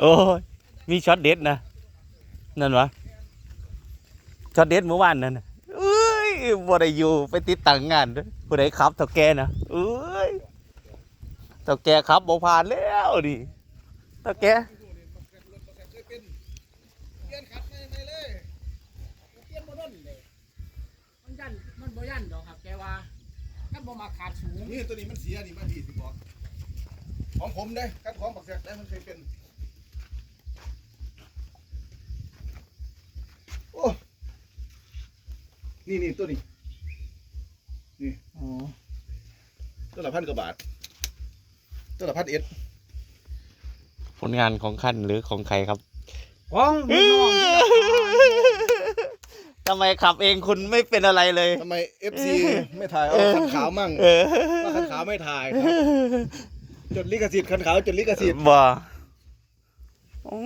โอ้ยมีช็อตเด็ดนะนั่นวะช็อตเด็ดเมื่อวานนั่นน่ะเอ้ยบ่ได้อยู่ไปติดตั้งงานเด้อผู้ใดขับเท่าแกนะเอ้ยเท่าแกขับบ่ผ่านแล้วดิเท่าแกเปลี่ยนขัดไม่ไม่เลยเปลี่ยนบ่ด้นเลยมันยันมันบ่ยันดอกครับแกว่าถ้าบ่มาขาดสูงนี่ตัวนี้มันเสียนี่มาดีสิบอกของผมเด้คัดของบักแซกได้มันเคยเป็น โอ้นี่นี่ตัวนี้นี่อ๋อตัวละพันกว่าบาทตัวละพันเอ็ดผลงานของขั้นหรือของใครครับของพี่น้องที่ทำไมขับเองคุณไม่เป็นอะไรเลย ทำไมเอฟซีไม่ถ่ายเอาคันขาวมั่งเออว่าคันขาวไม่ถ่ายครับจดลิขสิทธิ์คันขาวจดลิขสิทธิ์บ่ โอ้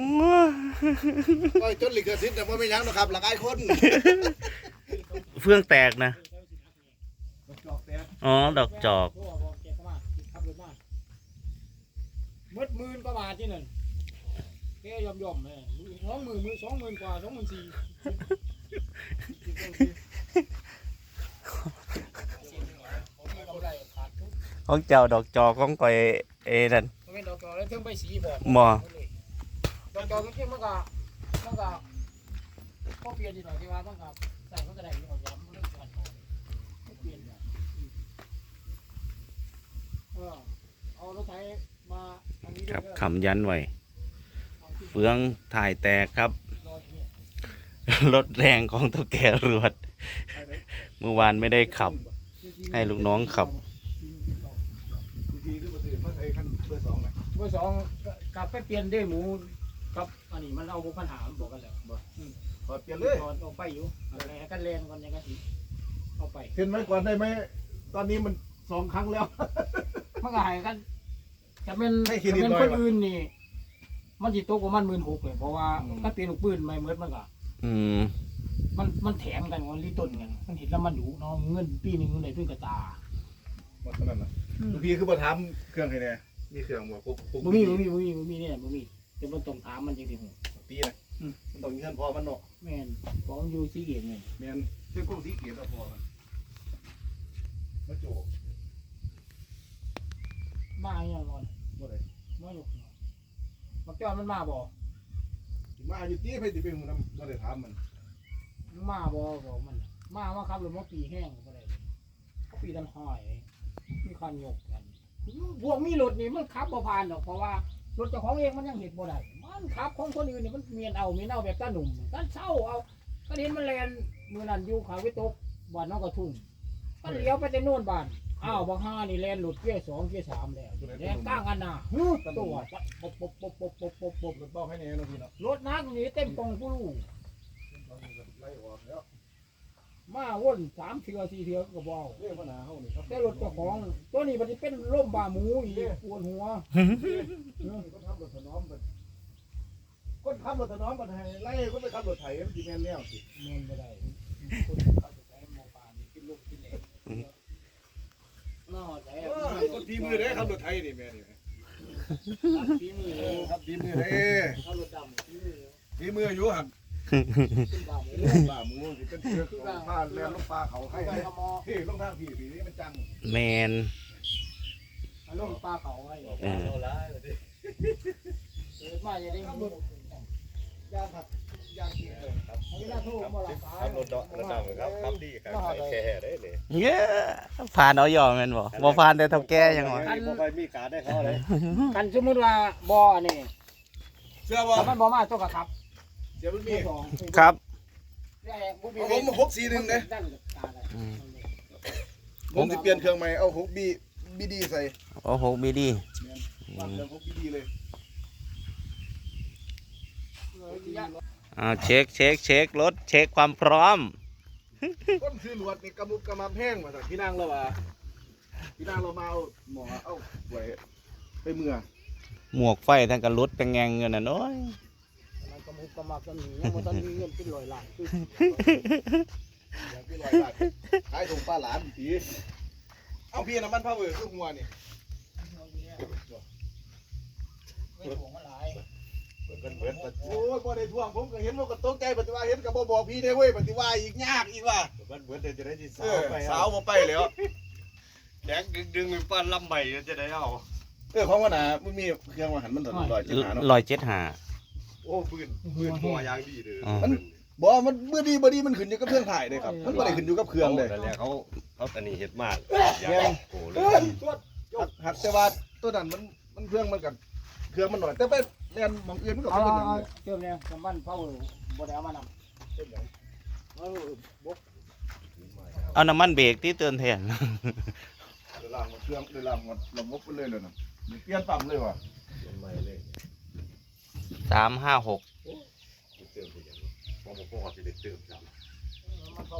ก็จดลิขสิทธิ์แต่ว่าไม่ยั้งนะครับหลักไอ้คนเฟื่องแตกนะจอกแตกอ๋อ ดอกจอกโทรบอกแกเข้ามาขับรถมาหมดหมื่นกว่าบาทที่นั่นแกยอมยอมๆเลยสองหมื่นมือสองหมื่นกว่าสองหมื่นสี่ของเจ้าดอกจอกของก่อยเอนั่นมันเป็นดอกจอกแล้วเพิ่งไปสีบอกหมอ ดอกจอกจริงๆมันก็มันก็พอเปลี่ยนดีหน่อยที่ว่ามันก็ใส่มันก็ได้ที่เขาย้ำเรื่องการขอเปลี่ยนเนี่ยเออเอารถไถมาอันนี้คด้รัวบยเด้อขำยันไว้เอาที่เฟืองถ่ายแตกครับ รอเนี่ยรถแรงของตัวแกรวดเมื่อวานไม่ได้ขับ ให้ลูกน้องขับ ทีขึ้นมาสิมาใส่คันเบอร์สองหน่อยเบอร์สองกลับไปเปลี่ยนได้หมู กับ อันนี้มันเอาปัญหาบอกกันแล้วถอดเปลี่ยนเลยถอดออกไปอยู่อะไรกันแรงก่อนยังไงสิเอาไปเห็นไหมก่อนได้ไหมตอนนี้มันสองครั้งแล้ว มันก็ใหายกันจะเป็นให้เครจะดิตเป็นหน่คอยนวะ อื่นนี่ มันจิตกว่ามันหมื่นหกเลยเพราะว่าอืมถ้าเปลี่ยนลูกปืนไม่เหมือนมันก็อืมมันมันแถมกันมันรีต้นกันมันเห็นแล้วมันอยู่เนาะเงินปีหนึ่งเงินไหนด้วยกระตาหมดเท่านั้นนะลูกพี่คือมาถามเครื่องให้แน่มีเครื่องบ่ปุ๊บปุ๊บบ่มีบ่มีบ่มีบ่มีเนี่ยบ่มี แต่มันต้องถามมันจริงปีนะมันต้องมีเงินพอมันเนาะๆแม่นของมันอยู่สีเกตเนี่ยแมนเส้นกุ้งสีเขียวพอมันมาโจกมาอย่างนอนบ่ได้มาอยู่บักจอนมันมาบ่สิมาอยู่ตีไปสิเป็นมันบ่ได้ถามมันมันมาบ่บอกมัน มาว่าครับหรือว่าปีแห้งก็ได้เขาปีดันหอยมีคันยกกันพวกมีรถนี่มันขับบ่ผ่านหรอกเพราะว่า รถเจ้าของเองมันยังเห็นบ่ได้มันขับของคนอื่นนี่มันเมียนเอาเมียนเอาแบบตาหนุ่มกันเช่าเอา ก็เห็นมันแลนมือนั่นอยู่เขาวิตกบ้านน้องกระทุ่งก็เลี้ยวไปแต่โน่นบ้านอ้าวบางห้านี่แลนหลุดเกียร์สองเกียร์สามแล้วแลนก้างกันน่ะฮึตัวปุ๊บปุ๊บปุ๊บปุ๊บปุ๊บปุ๊บปุ๊บรถต้องให้แน่เนาะพี่เนาะรถนักนี่เต็มตรงผู้ลูกไล่ออกแล้ว มาวนสามเทือสี่เทือก็บเอาเรื่องปัญหาเฮานี่ครับแต่รถเจ้าของตัวนี้มันจะเป็นร่มบาหมูอีกปวดหัวคนขับรถถนอมมันคนขับรถถนอมมันให้ไล่คนไปขับรถไถมันสิแม่นแนวสิเงินไม่ได้คนขับรถไถหมอปลานี่กินลูกกินเหลวน่าใจเออคนทีมือเด้ขับรถไถนี่แม่นี่ฝีมือเออครับทีมือเด้ขับรถดำฝีมือทีมืออยู่หั่นขึ้น บาหมูป่าหมูสิเป็นเชือกของผ้าแล่นลงปลาเขาให้ไปเด้กระมอพี่ลงทางพี่พี่นี่มันจังแมนลงปลาเขาให้เออเกิดมาจะได้หมูยางผักยางเกี่ยวครับให้หน้าทูบมาหลับตาขับรถเดาะระดับครับขับดีครับใส่แค่ได้เลยเย้ผ่านเอายอมแมันบ่บ่ผ่านแต่เท่าแกยังวะบ่ค่อยมีการได้เขาเลยกันสมมติว่าบ่อนี่เชื่อว่าถ้ามันบ่มาตัวกระขับ เดี๋ยวมันมีสองครับผมหกสี่หนึ่งเด้ด้านตาได้อืมผมสิเปลี่ยนเครื่องใหม่เอาหกบีบีดีใส่โอ้โหมีดีวางเครื่องหกบีดีเลยอ่าเช็คเช็คเช็ครถเช็คความพร้อมก้นซื้อหลวดนี่กำมุกกำมับแห้งมาจากพี่นางเราว่าพี่นางเรามาเอาหมอเอาไว้ไปเมื่อหมวกไฟทั้งกันรถเป็นแงงเงินน่ะน้อย มันก็มุกก็มาก็มียังบ่ทันมีเงินเป็นร้อยล้านคืออย่างที่ลอยบาทขายถุงปลาหลานผีเอาพี่น้ำมันพาวเวอร์คือหัวนี่ไม่ถูกมันหลายเบิดเบิดเบิดโอ้ยบ่ได้ทวงผมก็เห็นว่าก็ตกใจปฏิว่าเห็นก็บ่บอกพี่ได้เว้ยปฏิว่าอีกยากอีกว่าเบิดเบิดเดี๋ยวจะได้ที่เอสาวอไปสาวบ่ไปแล้วแดงดึงดึงไปปั้นลำใหม่จะได้เอาเออของว่าน่ะมันมีเครื่องว่าหันมันตลอดจะหาเนาะลอยเจ็ดหา โอ้ปืนปืนตัวยางดีเลยอ๋อบ่มันบ่ดีบ่ดีมันขึ้นอยู่กับเครื่องถ่ายเด้ครับ มันบ่ได้ขึ้นอยู่กับเครื่องเด้นั่นแหละเขาเขาตะนีเฮ็ดมากแม่งโอ้เลเอ้ย ยหักหักแต่ว่าตัวนั้นมันมันเครื่องมันกับเครื่องมันหน่อย แต่ไปเรียนหมองอื่นมันก็เอาเป็นเอาอย่างเอานี้เติมเนี่ยน้ำมันเผาบ่ได้เอามานำเออบ่เอาน้ำมันเบรกที่เตือนแทน เดี๋ยวล้างหมดเครื่องเดี๋ยวล้างหมดระบบไปเลยเลยนะเปลี่ยนปั๊มเลยว่ะ ใหม่เลย สามห้าหกเติมไปอย่างนี้พอผมก็จะได้เติมซ้น้ำมันเผา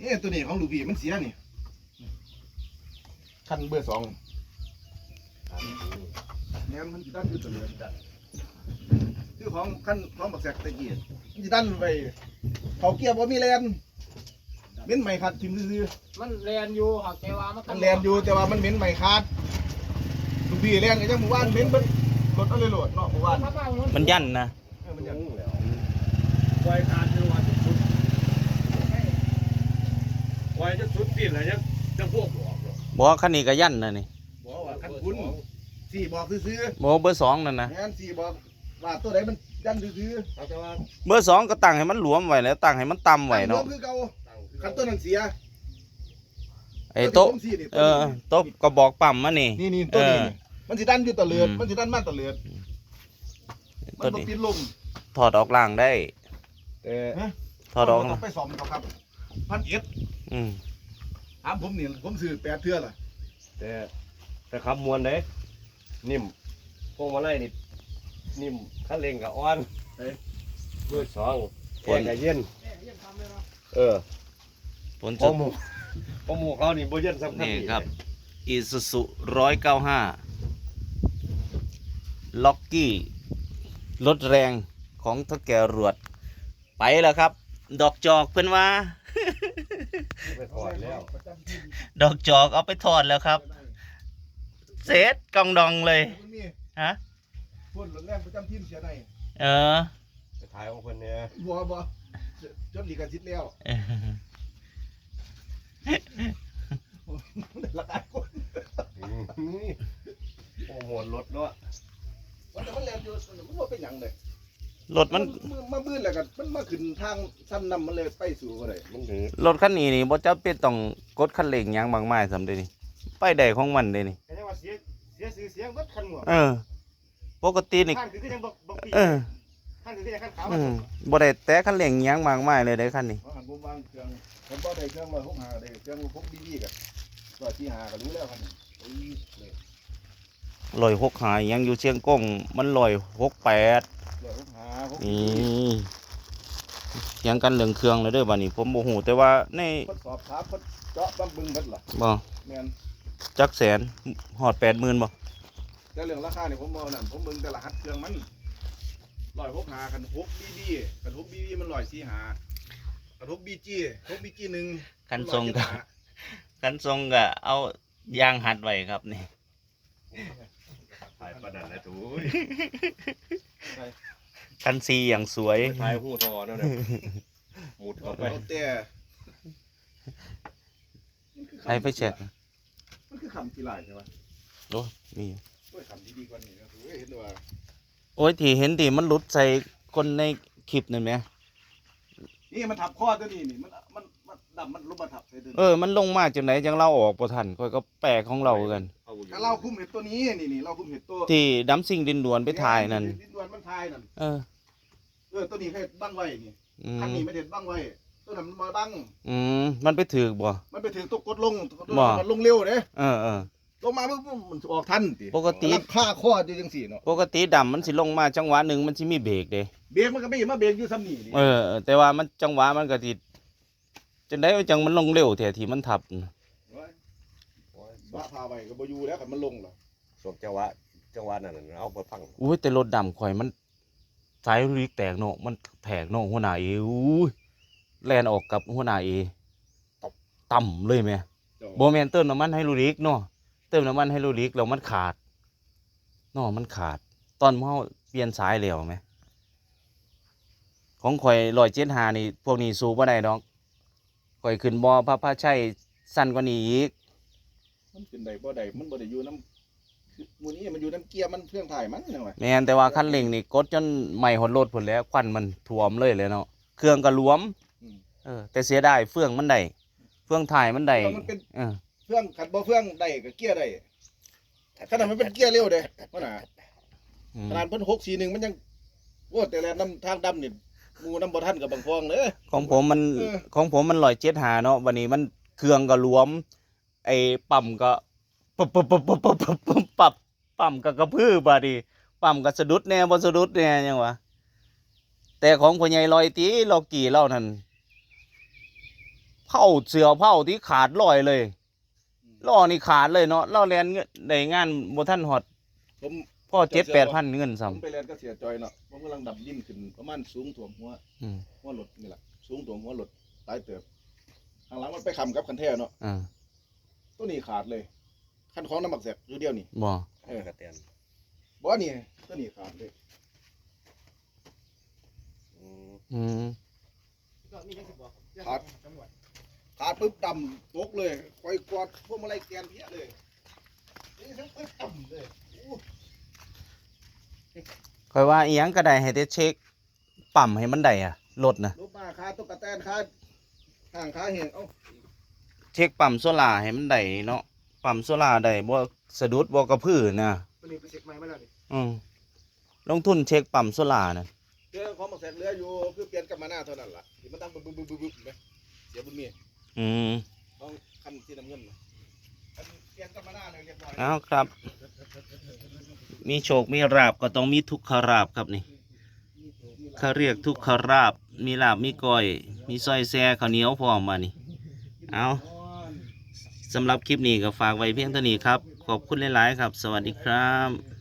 นี่ตัวนี้ของลูกพี่มันเสียนี่คันเบอร์สองำเนี่ยมันสิดันอยู่ตัวเลยคือของคันของบักแซกตะกี้มันสิดันไปเขาเกียร์บ่มีแลนเม้นใหม่คัดทิมซื่อมันแลนอยู่หากแต่ว่ามันๆมันแลนอยู่แต่ว่ามันเม้นใหม่คัดลูกพี่แลนก็ยังหมู่บ้านเม้นเบิด รถเอาเลยโหลดเนาะหมู่บ้านมันยั่นนะเออมันยังแล้วไว้ทานคือว่าจะสุดไว้จะสุดตีนอะไรจะจะพวกบอกหรอกบอกว่าคันนี้ก็ยั่นนะนี่บอกว่าคันคุณสี่บอกซื่อบอกว่าเบอร์สองนั่นนะๆแม่นสี่บอกว่าตัวไหนมันดันซื่อเขาจะว่าเบอร์สองก็ตั้งให้มันหลวมไว้แล้วตั้งให้มันต่ำๆไว้เนาะคือเก่าตั้งคันตัวนั้นเสียไอ้โต๊ะตัวที่ผมสี่นี่เออโต๊ะกระบอกปั๊มมานี่ นี่นี่ตัวนี้เออนี่ มันสิดันอยู่ตะเลือดอืม มันสิดันมาตะเลือดมันตัวบ่นี้ปิดลมถอดออกล่างได้ แต่ถอดออกมันต้องไปซ่อมเขาครับพันเอ็ดอืมถามผมนี่ผมซื้อแปดเทื่อล่ะแต่แต่ขับมวนเด้นิ่มพวงมาลัยนี่นิ่มคันเร่งกับอ่อนเบอร์สองแอร์กับเย็นเออผลพสุอดหมูพอหมูเขานี่บ่เย็นสำคัญนี่ครับอีซูซุร้อยเก้าห้า ล็อกกี้รถแรงของเท่าแก่รวด ไปแล้วครับ ดอกจอกเพิ่นว่า ไปถอดแล้วดอกจอกเอาไปถอดแล้วครับ เสร็จกองดองเลยมันมีฮะพ่นรถแรงประจำทีมเสียในเออไปถ่ายของเพิ่นเนี่ยบ่บ่จดลีกันซิดแล้วราคาคน โอ้หมดรถเนาะ มันแต่มันแรงอยู่มันบ่เป็นหยังเลยรถมันมาบื้นแล้วกันมันมาขึ้นทางสั้นนำมันเลยไปสู่อะไรมันถือรถคันนี้นี่บ่จำเป็นต้องกดคันเร่งหยังบางไม้สำเด้นี่ไปได้ของมันเด้นี่แค่ว่าเสียเสียชื่อเสียงเบิดคันหมดเออ ปกตินี่ข้างคือยังบ่บ่ปีเออข้างคือยังข้างขาวอืมบ่ได้แตะคันเร่งหยังบางไม้เลยได้คันนี้ว่าหันผมวางเครื่องผมบ่ได้เครื่องร้อยหกหาได้เครื่องพกดีดีกันร้อยที่หาก็รู้แล้วครับอุ้ยเนี่ย ลอยหกหายยังอยู่เชียงกงมันลอยหกแปดร้อยหกหาพกนี่เถียังกันเรื่องเครื่องเลยเด้อบัดนี้ผมบ่ฮู้แต่ว่าในทดสอบถามเพิ่นเจาะบังบึงเพิ่นล่ะบ่แม่นจักแสนฮอด80,000บ่แต่เรื่องราคาเนี่ยผมบ่นั่นผมเบิ่งแต่รหัสเครื่องมันร้อยหกหากันหกบีบีกันหกบีบีมันร้อยสี่หากันหกบีจีหกบีจีหนึ่งคันทรงก็คันทรงก็เอายางหัดไว้ครับนี่ ถ่ายประดันนะถูยคันซีอย่างสวย ถ่ายหูทอเนาะเนี่ยหมุดเข้าไปเอาแต่ให้ไปเช็คมันคือคำกีฬาใช่ไหมโอ้มีโอ้ยคำดีๆกว่านี้นะผมเห็นว่าโอ้ยที่เห็นที่มันหลุดใส่คนในคลิปนั่นแหมนี่มันทับข้อตัวนี้นี่มันมันมันดำมันลงมาทับใส่ตัวเออมันลงมาจังไหนจังเราออกบ่ทันค่อยก็แปลกของเรากันเอาอยู่ถ้าเราคุ้มเห็ดตัวนี้นี่นี่เราคุ้มเห็ดตัวที่ดํซิ่งดินดวนไปถ่ายนั่นดินดวนมันทายนั่นเออเออตัวนี้ให้บังไว้นี่อือันมนี้ไม่เด็ดบังไว้ตัวนั้นมันมาบังอืมมันไปถือบ่ มันไปถึงตัวกดลงตัวบ่มันลงเร็วเด้เออเออลงมาปุ๊บมันออกทันปกติรับค่าข้ออยู่จังสี่เนาะปกติดำมันสิลงมาจังหวะหนึ่งมันสิมีเบรกเด้เบรกมันก็ไม่มาเบรกอยู่ซ้ำนี่นี่เออ แต่ว่ามันจังหวะมันก็สิจังได๋จังมันลงเร็วแท้ที่มันทับน่ะโอ้ย บ้าพาไปก็บ่อยู่แล้วคันมันลงแล้วสวมจังหวะจังหวะนั้นน่ะเอาไปพังอุ้ยแต่รถดำข่อยมันสายลิกแตกเนาะมันแตกเนาะหัวหน้าเออุ้ยแล่นออกกับหัวหน้าเอตบต่ำเลยแม่เจ้าบ่แม่นเติมน้ำมันให้ลูริกเนาะเติมน้ำมันให้ลูริกแล้วมันขาดเนาะมันขาด ตอนเฮาเปลี่ยนสายแล้วไหมของข่อยร้อยเจ็ดหานี่พวกนี้สู้บ่ได้ดอกข่อยขึ้นบ่พระพระชัยสั้นกว่านี้อีก มันเป็นใดบ่ใดมันบ่ได้อยู่น้ำคือหมูนี้มันอยู่น้ำเกียร์มันเครื่องถ่ายมันยังไงแม่นแต่ว่าคันเร่งนี่กดจนไหม้หดรถพุ่นแหล้วควันมันท่วมเลยเลยเนาะเครื่องก็หลวมเออแต่เสียดายเฟืองมันได้เฟืองถ่ายมันได้แล้วมันเป็นเออเครื่องขัดบ่เครื่องได้กับเกียร์ได้ขนาดมันเป็นเกียร์เร็วเด้มันน่ะอืมขนาดเพิ่นหกสี่หนึ่งมันยังโอ้แต่แลน้ำทางดำนี่หมูน้ำบ่ทันกับบางฟองเด้อของผมมันเออของผมมันร้อยเจ็ดหาเนาะวันนี้มันเครื่องก็หลวม ไอ้ปั๊มก็ปั๊บปั๊บปั๊บปั๊บปั๊บปั๊บปั๊บปั๊บปั๊มก็กระพือบาดนีปั๊มก็สะดุดแน่บ่สะดุดแน่ยังวะแต่ของพ่อใหญ่ลอยตีลอกกี่เล่านั่นเผาเสือเผาที่ขาดลอยเลยล้อนี่ขาดเลยเนาะเล่าแลนเงินได้งานบ่ทันฮอดผมพ่อเจ็ดแปดพันเงินผมซ้ำไปเรียนก็เสียจอยเนาะผมกำลังดับดิ้นขึ้นประมาณสูงถ่วมหัวอืมหัวรถนี่แหละสูงถ่วมหัวรถตายเติบข้างหลังมันไปคำกับคันแท้เนาะ อ่า ตัวนี้ขาดเลยคันของน้ำหมักแสกอยู่เดียวนี่บ่เออกระเตียนบ่นี่ตัวนี้ขาดเลยอืมขาดขาดปุ๊บดำตกเลยคอยกอดพวกมาลัยแกนเพี้ยเลยนี่ทั้งปุ๊บดำเลยโอ้ค่อยว่าอีหยังก็ได้ให้แต่เช็คปั๊มให้มันได้อะรถนะลูกมาขาตุ๊กตาขาห่างขาเห็นเอ้า เช็คปั๊มโซล่าให้มันได้เนาะปั๊มโซล่าได้บ่สะดุดบ่กระพือนะตัวนี้ไปเช็คใหม่มาแล้วนี่อืมลงทุนเช็คปั๊มโซล่านะเรื่องของหมักแสกเหลืออยู่คือเปลี่ยนกลับมาหน้าเท่านั้นล่ะที่มันตั้งบึ้บบึ้บบึ้บบึ้บบึ้บไหมเสียบุญมีอืมต้องคันที่น้ำเงินน่ะคันเปลี่ยนกลับมาหน้าเนี่ยเรียบร้อยเอาครับ มีโชคมีราบก็ต้องมีทุกขราบครับนี่เขาเรียกทุกขราบ มีลาบมีก้อย มีซอยแซ่ข้าวเหนียวพร้อมมานี่เอา สำหรับคลิปนี้ก็ฝากไว้เพียงเท่านี้ครับ ขอบคุณหลาย ๆ ครับ สวัสดีครับ